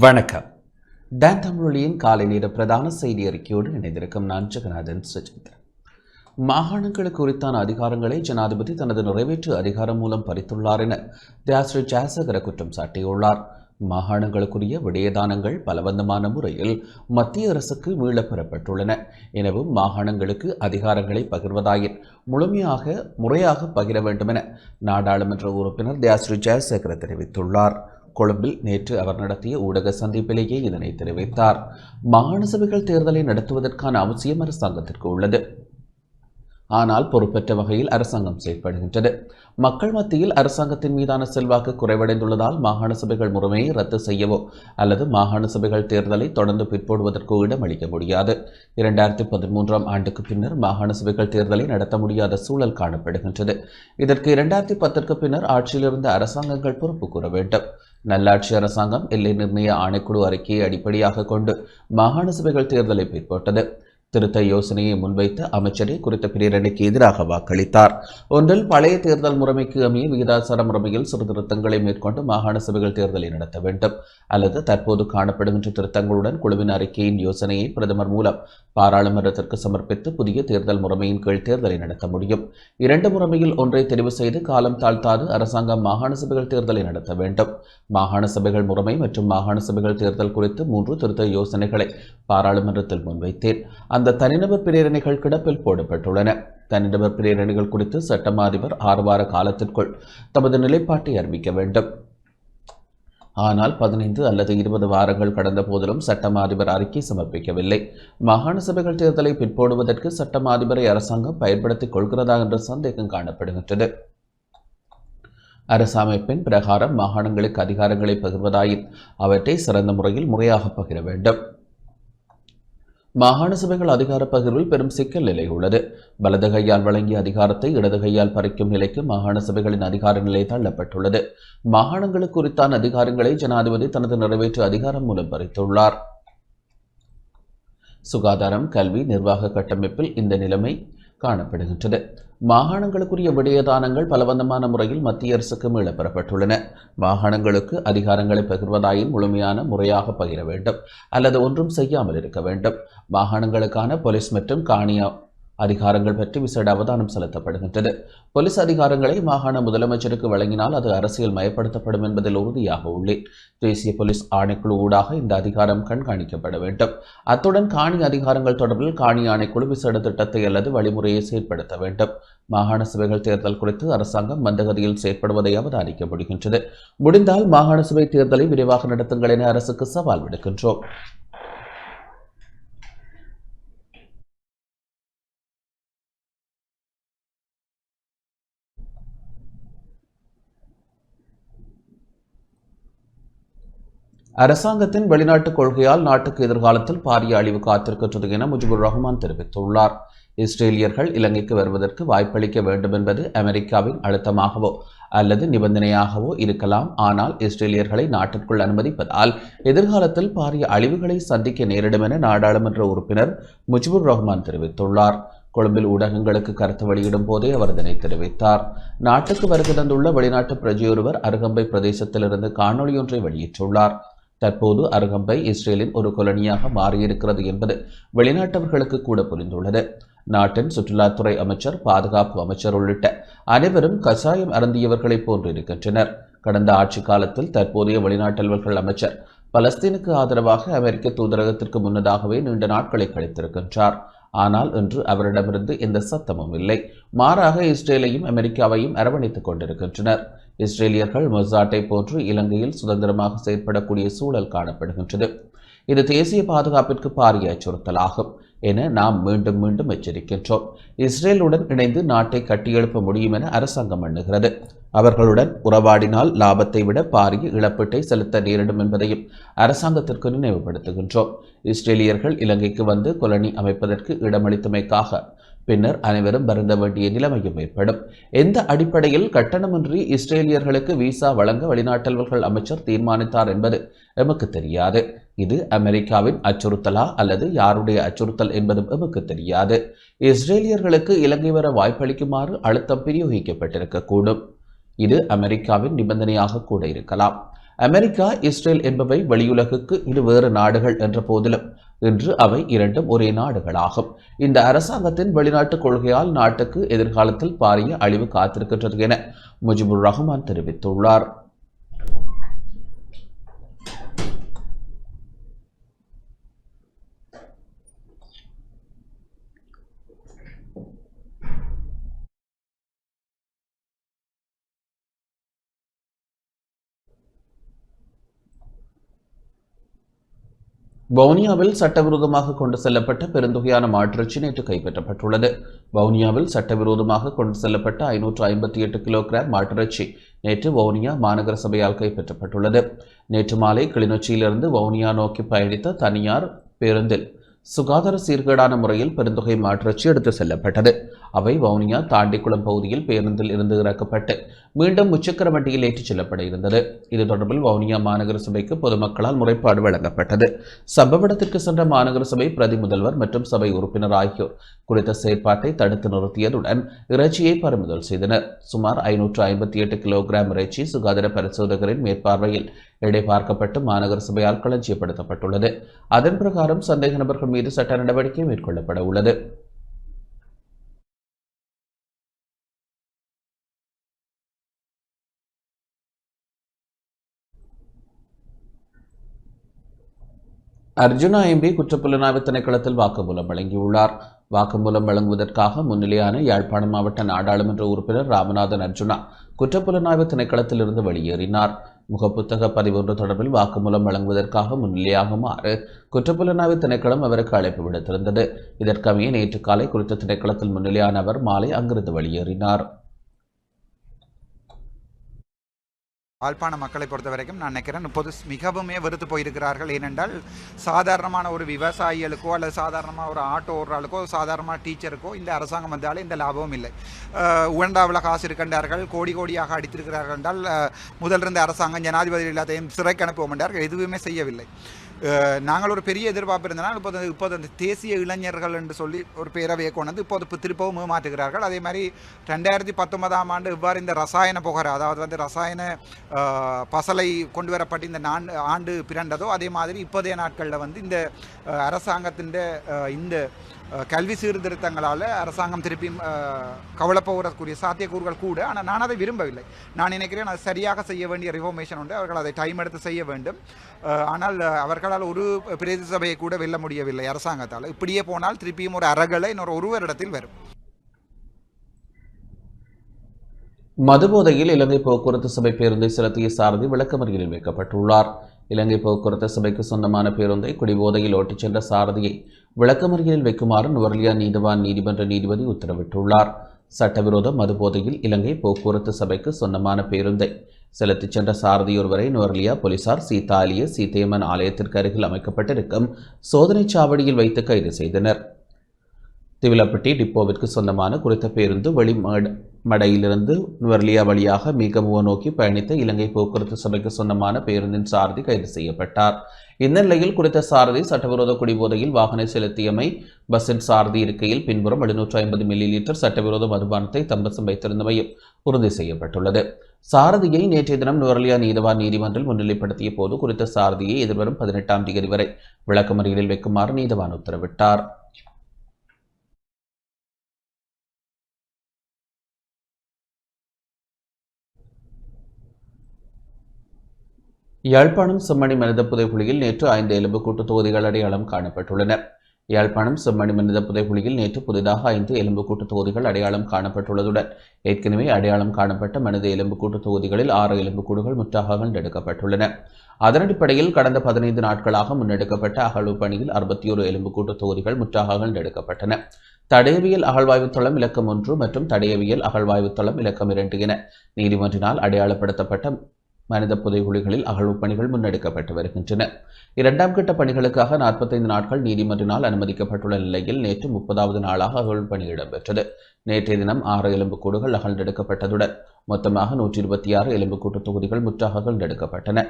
வணக்கம். டேன் தமிழொலியின் காலை நேர பிரதான செய்தி அறிக்கையோடு இணைந்திருக்கும் நான் ஜெகநாதன் சுஜித்ரன் மாகாணங்களுக்கு குறித்தான அதிகாரங்களை ஜனாதிபதி தனது நிறைவேற்று அதிகாரம் மூலம் பறித்துள்ளார் என தியாஸ்ரீ ஜாசகர குற்றம் சாட்டியுள்ளார். மாகாணங்களுக்குரிய விடயதானங்கள் பலவந்தமான முறையில் மத்திய அரசுக்கு மீளப் பெறப்பட்டுள்ளன எனவும் மாகாணங்களுக்கு அதிகாரங்களை பகிர்வதாயின் முழுமையாக முறையாக பகிர வேண்டுமென நாடாளுமன்ற உறுப்பினர் தியாஸ்ரீ ஜெயசேகர தெரிவித்துள்ளார். கொழும்பில் நேற்று அவர் நடத்திய ஊடக சந்திப்பிலேயே இதனை தெரிவித்தார். மாகாண சபைகள் தேர்தலை நடத்துவதற்கான அவசியம் அரசாங்கத்திற்கு உள்ளது. ஆனால் பொறுப்பற்ற வகையில் அரசாங்கம் செயல்படுகின்றது மக்கள் மத்தியில் அரசாங்கத்தின் மீதான செல்வாக்கு குறைவடைந்துள்ளதால் மாகாண சபைகள் முறைமையை ரத்து செய்யவோ அல்லது மாகாண சபைகள் தேர்தலை தொடர்ந்து பிற்போடுவதற்கோ இடமளிக்க முடியாது. இரண்டாயிரத்தி பதிமூன்றாம் ஆண்டுக்கு பின்னர் மாகாண சபைகள் தேர்தலை நடத்த முடியாத சூழல் காணப்படுகின்றது. இதற்கு இரண்டாயிரத்தி பத்திற்கு பின்னர் ஆட்சியிலிருந்த அரசாங்கங்கள் பொறுப்பு கூற வேண்டும். நல்லாட்சி அரசாங்கம் எல்லை நிர்ணய ஆணைக்குழு அறிக்கையை அடிப்படையாக கொண்டு மாகாண சபைகள் தேர்தலை பிற்பட்டது. திருத்த யோசனையை முன்வைத்த அமைச்சரே குறித்த பிரேரணைக்கு எதிராக வாக்களித்தார். ஒன்றில் பழைய தேர்தல் முறைமைக்கு அமைய விகிதாசார முறைமையில் சீர்திருத்தங்களை மேற்கொண்டு மாகாண சபைகள் தேர்தலை நடத்த வேண்டும். அல்லது தற்போது காணப்படுகின்ற திருத்தங்களுடன் குழுவின் அறிக்கையின் யோசனையை பிரதமர் மூலம் பாராளுமன்றத்திற்கு சமர்ப்பித்து புதிய தேர்தல் முறைமையின் கீழ் தேர்தலை நடத்த முடியும். இரண்டு முறைமையில் ஒன்றை தெரிவு செய்து காலம் தாழ்த்தாது அரசாங்கம் மாகாண சபைகள் தேர்தலை நடத்த வேண்டும். மாகாண சபைகள் முறைமை மற்றும் மாகாண சபைகள் தேர்தல் குறித்து மூன்று திருத்த யோசனைகளை பாராளுமன்றத்தில் முன்வைத்தேன். அந்த தனிநபர் பிரேரணைகள் கிடப்பில் போடப்பட்டுள்ளன. தனிநபர் பிரேரணைகள் குறித்து சட்டமா அதிபர் ஆறு வார காலத்திற்குள் தமது நிலைப்பாட்டை அறிவிக்க வேண்டும். ஆனால் பதினைந்து அல்லது இருபது வாரங்கள் கடந்த போதிலும் சட்டமா அதிபர் அறிக்கை சமர்ப்பிக்கவில்லை. மாகாண சபைகள் தேர்தலை பிற்போடுவதற்கு சட்டமா அதிபரை அரசாங்கம் பயன்படுத்திக் கொள்கிறதா என்ற சந்தேகம் காணப்படுகின்றது. அரசமைப்பின் பிரகாரம் மாகாணங்களுக்கு அதிகாரங்களை பகிர்வதாயின் அவற்றை சிறந்த முறையில் முறையாக பகிர வேண்டும். மாகாண சபைகள் அதிகார பகிர்வில் பெரும் சிக்கல் நிலை உள்ளது வலது கையால் வழங்கிய அதிகாரத்தை இடது கையால் பறிக்கும் நிலைக்கு மாகாண சபைகளின் அதிகார நிலை தள்ளப்பட்டுள்ளது. மாகாணங்களுக்கு குறித்தான அதிகாரங்களை ஜனாதிபதி தனது நிறைவேற்று அதிகாரம் மூலம் பறித்துள்ளார். சுகாதாரம் கல்வி நிர்வாக கட்டமைப்பில் இந்த நிலைமை காணப்படுகின்றது. மாகாணங்களுக்குரிய விடயதானங்கள் பலவந்தமான முறையில் மத்திய அரசுக்கு மீளப்பெறப்பட்டுள்ளன. மாகாணங்களுக்கு அதிகாரங்களை பகிர்வதாயின் முழுமையான முறையாக பகிர வேண்டும். அல்லது ஒன்றும் செய்யாமல் இருக்க வேண்டும். மாகாணங்களுக்கான போலீஸ் மற்றும் காணியா அதிகாரங்கள் பற்றி விசேட அவதானம் செலுத்தப்படுகின்றது. போலீஸ் அதிகாரங்களை மாகாண முதலமைச்சருக்கு வழங்கினால் அது அரசியல் மயப்படுத்தப்படும் என்பதில் உறுதியாக உள்ளேன். தேசிய போலீஸ் ஆணைக்குழு ஊடாக இந்த அதிகாரம் கண்காணிக்கப்பட வேண்டும். அத்துடன் காணி அதிகாரங்கள் தொடர்பில் காணி ஆணைக்குழு விசேட திட்டத்தை அல்லது வழிமுறையை செயற்படுத்த வேண்டும். மாகாண சபைகள் தேர்தல் குறித்து அரசாங்கம் மந்தகதியில் செயற்படுவதை அவதானிக்க முடிகின்றது. முடிந்தால் மாகாண சபை தேர்தலை விரைவாக நடத்துங்கள் என அரசுக்கு சவால் விடுக்கின்றோம். அரசாங்கத்தின் வெளிநாட்டுக் கொள்கையால் நாட்டுக்கு எதிர்காலத்தில் பாரிய அழிவு காத்திருக்கின்றது என முஜிபுர் ரஹ்மான் தெரிவித்துள்ளார். இஸ்ரேலியர்கள் இலங்கைக்கு வருவதற்கு வாய்ப்பளிக்க வேண்டும் என்பது அமெரிக்காவின் அழுத்தமாகவோ அல்லது நிபந்தனையாகவோ இருக்கலாம். ஆனால் இஸ்ரேலியர்களை நாட்டிற்குள் அனுமதிப்பதால் எதிர்காலத்தில் பாரிய அழிவுகளை சந்திக்க நேரிடும் என நாடாளுமன்ற உறுப்பினர் முஜிபுர் ரஹ்மான் தெரிவித்துள்ளார். கொழும்பில் ஊடகங்களுக்கு கருத்து வெளியிடும் போதே அவர் இதனை தெரிவித்தார். நாட்டுக்கு வருகை தந்துள்ள வெளிநாட்டு பிரஜையொருவர் அருகம்பை பிரதேசத்திலிருந்து காணொலியொன்றை வெளியிட்டுள்ளார். தற்போது அருகம்பை இஸ்ரேலின் ஒரு கொலனியாக மாறியிருக்கிறது என்பது வெளிநாட்டவர்களுக்கு கூட புரிந்துள்ளது. நாட்டின் சுற்றுலாத்துறை அமைச்சர் பாதுகாப்பு அமைச்சர் உள்ளிட்ட அனைவரும் கசாயம் அருந்தியவர்களைப் போன்றிருக்கின்றனர் கடந்த ஆட்சி காலத்தில் தற்போதைய வெளிநாட்டல்வர்கள் அமைச்சர் பலஸ்தீனுக்கு ஆதரவாக அமெரிக்க தூதரகத்திற்கு முன்னதாகவே நீண்ட நாட்களை கழித்திருக்கின்றார். ஆனால் இன்று அவரிடமிருந்து எந்த சத்தமும் இல்லை. மாறாக இஸ்ரேலையும் அமெரிக்காவையும் அரவணைத்துக் கொண்டிருக்கின்றனர். இஸ்ரேலியர்கள் மொசாட்டை போன்று இலங்கையில் சுதந்திரமாக செயற்படக்கூடிய சூழல் காணப்படுகின்றது. இது தேசிய பாதுகாப்பிற்கு பாரிய அச்சுறுத்தலாகும் என நாம் மீண்டும் மீண்டும் எச்சரிக்கின்றோம். இஸ்ரேலுடன் இணைந்து நாட்டை கட்டியெழுப்ப முடியும் என அரசாங்கம் எண்ணுகிறது. அவர்களுடன் உறவாடினால் லாபத்தை விட பாரிய இழப்பீட்டை செலுத்த நேரிடும் என்பதையும் அரசாங்கத்திற்கு நினைவுபடுத்துகின்றோம். இஸ்ரேலியர்கள் இலங்கைக்கு வந்து கொலனி அமைப்பதற்கு இடமளித்தமைக்காக பின்னர் அனைவரும் வருந்த வேண்டிய நிலைமையும் ஏற்படும் எந்த அடிப்படையில் கட்டணமின்றி இஸ்ரேலியர்களுக்கு விசா வழங்க வெளிநாட்டல்வர்கள் அமைச்சர் தீர்மானித்தார் என்பது எமக்கு தெரியாது. இது அமெரிக்காவின் அச்சுறுத்தலா அல்லது யாருடைய அச்சுறுத்தல் என்பதும் எமக்கு தெரியாது. இஸ்ரேலியர்களுக்கு இலங்கை வர வாய்ப்பளிக்குமாறு அழுத்தம் பிரயோகிக்கப்பட்டிருக்கக்கூடும். இது அமெரிக்காவின் நிபந்தனையாக கூட இருக்கலாம். அமெரிக்கா இஸ்ரேல் என்பவை வெளியுலகுக்கு இரு வேறு நாடுகள் என்ற போதிலும் இன்று அவை இரண்டும் ஒரே நாடுகளாகும். இந்த அரசாங்கத்தின் வெளிநாட்டு கொள்கையால் நாட்டுக்கு எதிர்காலத்தில் பாரிய அழிவு காத்திருக்கின்றது என முஜிபுர் ரஹ்மான் தெரிவித்துள்ளார். வவுனியாவில் சட்டவிரோதமாக கொண்டு செல்லப்பட்ட பெருந்தொகையான மாட்டிறைச்சி நேற்று கைப்பற்றப்பட்டுள்ளது. வவுனியாவில் சட்டவிரோதமாக கொண்டு செல்லப்பட்ட ஐநூற்று ஐம்பத்தி எட்டு கிலோகிராம் மாட்டிறைச்சி நேற்று வவுனியா மாநகர சபையால் கைப்பற்றப்பட்டுள்ளது. நேற்று மாலை கிளிநொச்சியிலிருந்து வவுனியா நோக்கி பயணித்த தனியார் பேருந்தில் சுகாதார சீர்கேடான முறையில் பெருந்தொகை மாற்றிறச்சி எடுத்து செல்லப்பட்டது. அவை வவுனியா தாண்டிக்குளம் பகுதியில் பேருந்தில் இருந்து இறக்கப்பட்டு மீண்டும் முச்சக்கர வண்டியில் ஏற்றிச் செல்லப்பட இருந்தது. இது தொடர்பில் வவுனியா மாநகர சபைக்கு பொதுமக்களால் முறைப்பாடு வழங்கப்பட்டது. சம்பவ இடத்திற்கு சென்ற மாநகர சபை பிரதி முதல்வர் மற்றும் சபை உறுப்பினர் ஆகியோர் குறித்த செயற்பாட்டை தடுத்து நிறுத்தியதுடன் இறைச்சியை பறிமுதல் செய்தனர். சுமார் ஐநூற்று ஐம்பத்தி எட்டு கிலோகிராம் இறைச்சி சுகாதார பரிசோதகரின் மேற்பார்வையில் எடை பார்க்கப்பட்டு மாநகர சபையால் களஞ்சியப்படுத்தப்பட்டுள்ளது. அதன் பிரகாரம் சந்தேக நபர்கள் மீது சட்ட நடவடிக்கை மேற்கொள்ளப்பட உள்ளது. அர்ஜுனா எம்பி குற்றப்புலனாய்வு திணைக்களத்தில் வாக்குமூலம் வழங்கியுள்ளார். வாக்குமூலம் வழங்குவதற்காக முன்னிலையான யாழ்ப்பாணம் மாவட்ட நாடாளுமன்ற உறுப்பினர் ராமநாதன் அர்ஜுனா குற்றப்புலனாய்வு திணைக்களத்திலிருந்து வெளியேறினார். முகப்புத்தக பதிவொன்று தொடர்பில் வாக்குமூலம் வழங்குவதற்காக முன்னிலையாகுமாறு குற்றப்புலனாய்வு திணைக்களம் அவருக்கு அழைப்பு விடுத்திருந்தது. இதற்கமைய நேற்று காலை குறித்த திணைக்களத்தில் முன்னிலையான அவர் மாலை அங்கிருந்து வெளியேறினார். யாழ்ப்பாண மக்களை பொறுத்த வரைக்கும் நான் நினைக்கிறேன் இப்போது மிகவுமே வெறுத்து போயிருக்கிறார்கள். ஏனென்றால் சாதாரணமான ஒரு விவசாயிகளுக்கோ அல்லது சாதாரணமாக ஒரு ஆட்டோ ஓடுறாளுக்கோ சாதாரணமாக டீச்சருக்கோ இந்த அரசாங்கம் வந்தாலும் இந்த லாபமும் இல்லை. உகண்டாவில் காசு இருக்கின்றார்கள் கோடி கோடியாக அடித்திருக்கிறார்கள் என்றால் முதலிருந்த முதல் இருந்த அரசாங்கம் ஜனாதிபதி எல்லாத்தையும் சிறைக்கு அனுப்புவோம் என்றார்கள் எதுவுமே செய்யவில்லை. நாங்கள் ஒரு பெரிய எதிர்பார்ப்பு இருந்தனால் இப்போது இப்போது அந்த தேசிய இளைஞர்கள் என்று சொல்லி ஒரு பேரவையை கொண்டு வந்து இப்போது இப்போ திருப்பவும் மாற்றுகிறார்கள். அதே மாதிரி ரெண்டாயிரத்தி பத்தொன்பதாம் ஆண்டு இவ்வாறு இந்த ரசாயன புகை அதாவது வந்து ரசாயன பசலை கொண்டு வரப்பட்டு இந்த நான் ஆண்டு பிறண்டதோ அதே மாதிரி இப்போதைய நாட்களில் வந்து இந்த அரசாங்கத்தின் இந்த கல்வி சீர்திருத்தங்களால் அரசாங்கம் திருப்பி கவலைப்போகிறக்கூடிய சாத்தியக்கூறுகள் கூட. ஆனால் நான் அதை விரும்பவில்லை. நான் நினைக்கிறேன் அது சரியாக செய்ய வேண்டிய ரிஃபர்மேஷன் உண்டு. அவர்கள் அதை டைம் எடுத்து செய்ய வேண்டும். ஆனால் அவர்களால் ஒரு பிரதி சபையை கூட வெல்ல முடியவில்லை அரசாங்கத்தால். இப்படியே போனால் திருப்பியும் ஒரு அறகலை இன்னொரு ஒருவரிடத்தில் வரும். மதுபோதையில் இலங்கை போக்குவரத்து சபை பேருந்தை செலுத்திய சாரதி விளக்கமறியலில் வைக்கப்பட்டுள்ளார். இலங்கை போக்குவரத்து சபைக்கு சொந்தமான பேருந்தை குடிபோதையில் ஓட்டிச் சென்ற சாரதியை விளக்கமறியலில் வைக்குமாறு நுவர்லியா நீதிவான் நீதிமன்ற நீதிபதி உத்தரவிட்டுள்ளார். சட்டவிரோத மதுபோதையில் இலங்கை போக்குவரத்து சபைக்கு சொந்தமான பேருந்தை செலுத்திச் சென்ற சாரதியொருவரை நுவர்லியா போலீசார் சீதாலிய சீதையம்மன் ஆலயத்திற்கு அருகில் அமைக்கப்பட்டிருக்கும் சோதனைச் சாவடியில் வைத்து கைது செய்தனர். திவிலப்பட்டி டிப்போவிற்கு சொந்தமான குறித்த பேருந்து வெளிமட மடையிலிருந்து நுவர்லியா வழியாக மீகமுவ நோக்கி பயணித்த இலங்கை போக்குவரத்து சபைக்கு சொந்தமான பேருந்தின் சாரதி கைது செய்யப்பட்டார். இந்த நிலையில் குறித்த சாரதி சட்டவிரோத குடிபோதையில் வாகனம் செலுத்தியமை பஸ்ஸின் சாரதி இருக்கையில் பின்புறம் எழுநூற்று ஐம்பது மில்லி லிட்டர் சட்டவிரோத மதுபானத்தை தம்பசம் வைத்திருந்தமையும் உறுதி செய்யப்பட்டுள்ளது. சாரதியை நேற்றைய தினம் நுவர்லியா நீதவான் நீதிமன்றில் முன்னிலைப்படுத்திய போது குறித்த சாரதியை எதிர்வரும் பதினெட்டாம் தேதி வரை விளக்கமறியலில் வைக்குமாறு நீதவான் உத்தரவிட்டார். யாழ்ப்பாணம் செம்மணி மனித புதைப்புலியில் நேற்று ஐந்து எலும்புக்கூட்டு தொகுதிகள் அடையாளம் காணப்பட்டுள்ளன. யாழ்ப்பாணம் செம்மணி மனித புதைப்புலியில் நேற்று புதிதாக ஐந்து எலும்புக்கூட்டு தொகுதிகள் அடையாளம் காணப்பட்டுள்ளதுடன் ஏற்கனவே அடையாளம் காணப்பட்ட மனித எலும்புக்கூட்டு தொகுதிகளில் ஆறு எலும்புக்கூடுகள் முற்றாக கண்டெடுக்கப்பட்டுள்ளன அதன் அடிப்படையில் கடந்த பதினைந்து நாட்களாக முன்னெடுக்கப்பட்ட அகழ்வு பணியில் அறுபத்தி ஒரு எலும்புக்கூட்டு தொகுதிகள் முற்றாக கண்டெடுக்கப்பட்டன தடையவியல் அகழ்வாய்வுத் தளம் இலக்கம் ஒன்று மற்றும் தடையவியல் அகழ்வாய்வுத் தளம் இலக்கம் இரண்டு என நீதிமன்றினால் அடையாளப்படுத்தப்பட்ட மனித புதைகுழிகளில் அகழ்வு பணிகள் முன்னெடுக்கப்பட்டு வருகின்றன. இரண்டாம் கட்ட பணிகளுக்காக நாற்பத்தைந்து நாட்கள் நீதிமன்றினால் அனுமதிக்கப்பட்டுள்ள நிலையில் நேற்று முப்பதாவது நாளாக அகழ்வு பணி இடம்பெற்றது. நேற்றைய தினம் ஆறு எலும்புக்கூடுகள் அகழ்ந்தெடுக்கப்பட்டதுடன் மொத்தமாக நூற்றி இருபத்தி ஆறு எலும்புக்கூட்டு தொகுதிகள் முற்றாக எடுக்கப்பட்டன.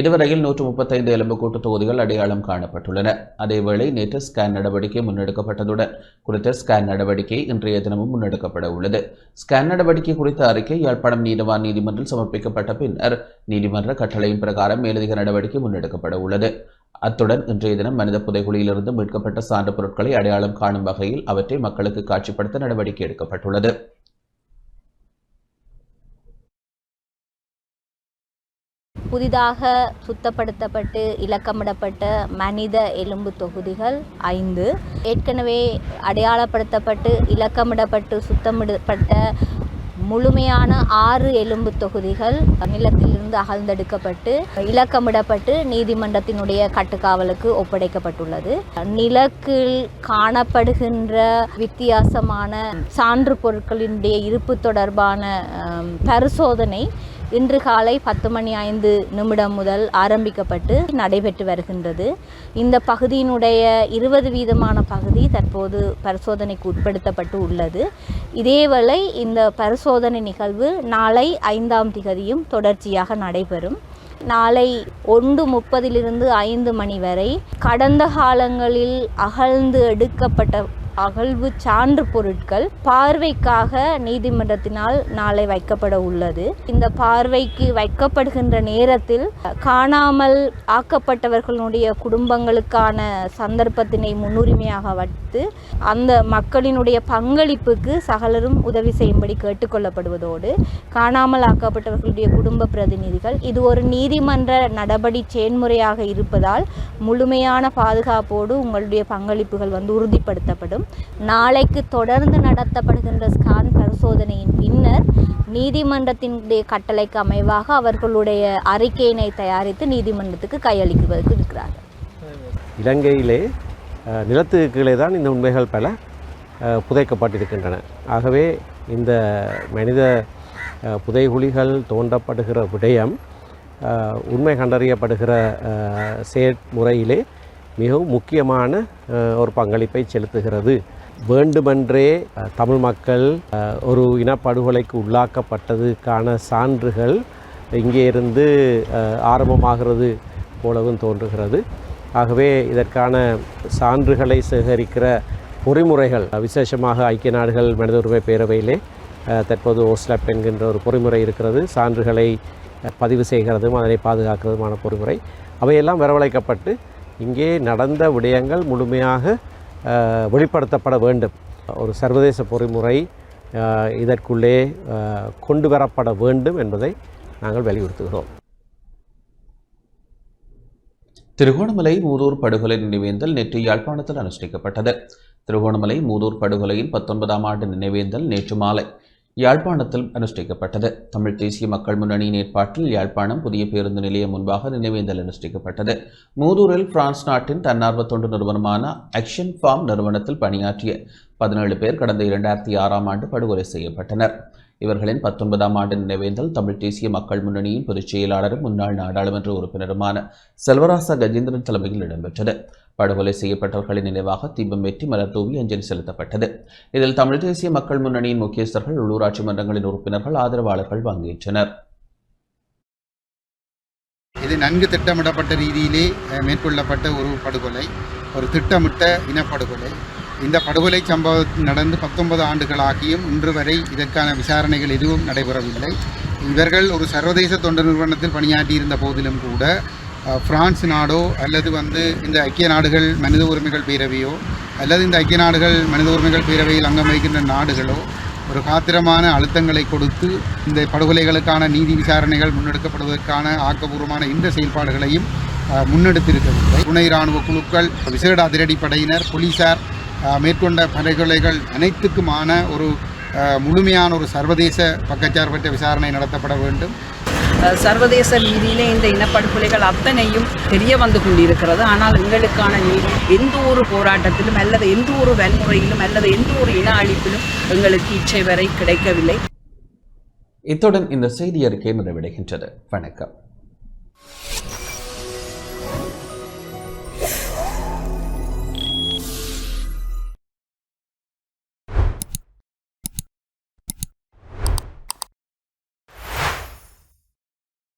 இதுவரையில் நூற்று முப்பத்தைந்து எலும்புக்கூட்டு தொகுதிகள் அடையாளம் காணப்பட்டுள்ளன. அதேவேளை நேற்று ஸ்கேன் நடவடிக்கை முன்னெடுக்கப்பட்டதுடன் குறித்த ஸ்கேன் நடவடிக்கை இன்றைய தினமும் முன்னெடுக்கப்பட உள்ளது. ஸ்கேன் நடவடிக்கை குறித்த அறிக்கை யாழ்ப்பாணம் நீதவான் நீதிமன்றில் சமர்ப்பிக்கப்பட்ட பின்னர் நீதிமன்ற கட்டளையின் பிரகாரம் மேலதிக நடவடிக்கை முன்னெடுக்கப்பட உள்ளது. அத்துடன் இன்றைய தினம் மனித புதைகுழியிலிருந்து மீட்கப்பட்ட சான்று பொருட்களை அடையாளம் காணும் வகையில் அவற்றை மக்களுக்கு காட்சிப்படுத்த நடவடிக்கை எடுக்கப்பட்டுள்ளது. புதிதாக சுத்தப்படுத்தப்பட்டு இலக்கமிடப்பட்ட மனித எலும்பு தொகுதிகள் ஐந்து. ஏற்கனவே அடையாளப்படுத்தப்பட்டு இலக்கமிடப்பட்டு சுத்தமிடப்பட்ட முழுமையான ஆறு எலும்பு தொகுதிகள் நிலத்திலிருந்து அகழ்ந்தெடுக்கப்பட்டு இலக்கமிடப்பட்டு நீதிமன்றத்தினுடைய கட்டுக்காவலுக்கு ஒப்படைக்கப்பட்டுள்ளது. நிலக்கில் காணப்படுகின்ற வித்தியாசமான சான்று பொருட்களினுடைய இருப்பு தொடர்பான பரிசோதனை இன்று காலை பத்து மணி ஐந்து நிமிடம் முதல் ஆரம்பிக்கப்பட்டு நடைபெற்று வருகின்றது. இந்த பகுதியினுடைய இருபது வீதமான பகுதி தற்போது பரிசோதனைக்கு உட்படுத்தப்பட்டு உள்ளது. இதேவேளை இந்த பரிசோதனை நிகழ்வு நாளை ஐந்தாம் திகதியும் தொடர்ச்சியாக நடைபெறும். நாளை ஒன்று முப்பதிலிருந்து ஐந்து மணி வரை கடந்த காலங்களில் அகழ்ந்து எடுக்கப்பட்ட அகழ்வு சான்று பொருட்கள் பார்வைக்காக நீதிமன்றத்தினால் நாளை வைக்கப்பட உள்ளது. இந்த பார்வைக்கு வைக்கப்படுகின்ற நேரத்தில் காணாமல் ஆக்கப்பட்டவர்களுடைய குடும்பங்களுக்கான சந்தர்ப்பத்தினை முன்னுரிமையாக வைத்து அந்த மக்களினுடைய பங்களிப்புக்கு சகலரும் உதவி செய்யும்படி கேட்டுக்கொள்ளப்படுவதோடு காணாமல் ஆக்கப்பட்டவர்களுடைய குடும்ப பிரதிநிதிகள் இது ஒரு நீதிமன்ற நடபடி செயன்முறையாக இருப்பதால் முழுமையான பாதுகாப்போடு உங்களுடைய பங்களிப்புகள் வந்து உறுதிப்படுத்தப்படும். நாளைக்கு தொடர்ந்து நடத்தப்படுகின்ற ஸ்கான் பரிசோதனையின் பின்னர் நீதிமன்றத்தினுடைய கட்டளைக்கு அமைவாக அவர்களுடைய அறிக்கையினை தயாரித்து நீதிமன்றத்துக்கு கையளிக்குவதற்கு இருக்கிறார்கள். இலங்கையிலே அஹ், நிலத்துக்கு கீழே தான் இந்த உண்மைகள் பல புதைக்கப்பட்டிருக்கின்றன. ஆகவே இந்த மனித புதைகுழிகள் தோண்டப்படுகிற விடயம் உண்மை கண்டறியப்படுகிற அஹ், செயற்முறையிலே மிகவும் முக்கியமான ஒரு பங்களிப்பை செலுத்துகிறது. வேண்டுமென்றே தமிழ் மக்கள் ஒரு இனப்படுகொலைக்கு உள்ளாக்கப்பட்டதுக்கான சான்றுகள் இங்கே இருந்து ஆரம்பமாகிறது போலவும் தோன்றுகிறது. ஆகவே இதற்கான சான்றுகளை சேகரிக்கிற பொறிமுறைகள் விசேஷமாக ஐக்கிய நாடுகள் மனித உரிமை பேரவையிலே தற்போது ஓஸ்லாப் என்கின்ற ஒரு பொறிமுறை இருக்கிறது. சான்றுகளை பதிவு செய்கிறதும் அதனை பாதுகாக்கிறதுமான பொறிமுறை. அவையெல்லாம் வரவழைக்கப்பட்டு இங்கே நடந்த விடயங்கள் முழுமையாக வெளிப்படுத்தப்பட வேண்டும். ஒரு சர்வதேச பொறிமுறை அஹ், இதற்குள்ளே அஹ், கொண்டு வரப்பட வேண்டும் என்பதை நாங்கள் வலியுறுத்துகிறோம். திருகோணமலை மூதூர் படுகொலை நினைவேந்தல் நேற்று யாழ்ப்பாணத்தில் அனுஷ்டிக்கப்பட்டது. திருகோணமலை மூதூர் படுகொலையின் பத்தொன்பதாம் ஆண்டு நினைவேந்தல் நேற்று மாலை. யாழ்ப்பாணத்தில் அனுஷ்டிக்கப்பட்டது. தமிழ் தேசிய மக்கள் முன்னணியின் ஏற்பாட்டில் யாழ்ப்பாணம் புதிய பேருந்து நிலையம் முன்பாக நினைவேந்தல் அனுஷ்டிக்கப்பட்டது. மூதூரில் பிரான்ஸ் நாட்டின் தன்னார்வ தொண்டு நிறுவனமான ஆக்ஷன் ஃபார்ம் நிறுவனத்தில் பணியாற்றிய பதினேழு பேர் கடந்த இரண்டாயிரத்தி ஆறாம் ஆண்டு படுகொலை செய்யப்பட்டனர். இவர்களின் பத்தொன்பதாம் ஆண்டு நினைவேந்தல் தமிழ் தேசிய மக்கள் முன்னணியின் பொதுச் செயலாளரும் முன்னாள் நாடாளுமன்ற உறுப்பினருமான செல்வராசா கஜேந்திரன் தலைமையில் இடம்பெற்றது. படுகொலை செய்யப்பட்டவர்களின் நினைவாக தீபம் வெற்றி மலர் தூவி அஞ்சலி செலுத்தப்பட்டது. இதில் தமிழ் தேசிய மக்கள் முன்னணியின் முக்கியஸ்தர்கள் உள்ளூராட்சி மன்றங்களின் உறுப்பினர்கள் ஆதரவாளர்கள் பங்கேற்றனர். இது நன்கு திட்டமிடப்பட்ட ரீதியிலே மேற்கொள்ளப்பட்ட ஒரு படுகொலை ஒரு திட்டமிட்ட இனப்படுகொலை. இந்த படுகொலை சம்பவம் நடந்து பத்தொன்பது ஆண்டுகளாகியும் இன்று வரை இதற்கான விசாரணைகள் எதுவும் நடைபெறவில்லை. இவர்கள் ஒரு சர்வதேச தொண்டு நிறுவனத்தில் பணியாற்றியிருந்த போதிலும் கூட பிரான்ஸ் நாடோ அல்லது வந்து இந்த ஐக்கிய நாடுகள் மனித உரிமைகள் பேரவையோ அல்லது இந்த ஐக்கிய நாடுகள் மனித உரிமைகள் பேரவையில் அங்கம் வகிக்கின்ற நாடுகளோ ஒரு காத்திரமான அழுத்தங்களை கொடுத்து இந்த படுகொலைகளுக்கான நீதி விசாரணைகள் முன்னெடுக்கப்படுவதற்கான ஆக்கப்பூர்வமான இந்த செயல்பாடுகளையும் முன்னெடுத்திருக்கவில்லை. துணை இராணுவ குழுக்கள் விசேட அதிரடிப்படையினர் போலீசார் மேற்கொண்ட படுகொலைகள் அனைத்துக்குமான ஒரு முழுமையான ஒரு சர்வதேச பக்கச்சார்பற்ற விசாரணை நடத்தப்பட வேண்டும். சர்வதேச ரீதியிலே இந்த இனப்படுகொலைகள் அத்தனையும் தெரிய வந்து கொண்டிருக்கிறது. ஆனால் எங்களுக்கான நீதி எந்த ஒரு போராட்டத்திலும் அல்லது எந்த ஒரு வன்முறையிலும் அல்லது எந்த ஒரு இன அழிப்பிலும் எங்களுக்கு இச்சை வரை கிடைக்கவில்லை. இத்துடன் இந்த செய்தி அறிக்கை நிறைவடைகின்றது. வணக்கம்.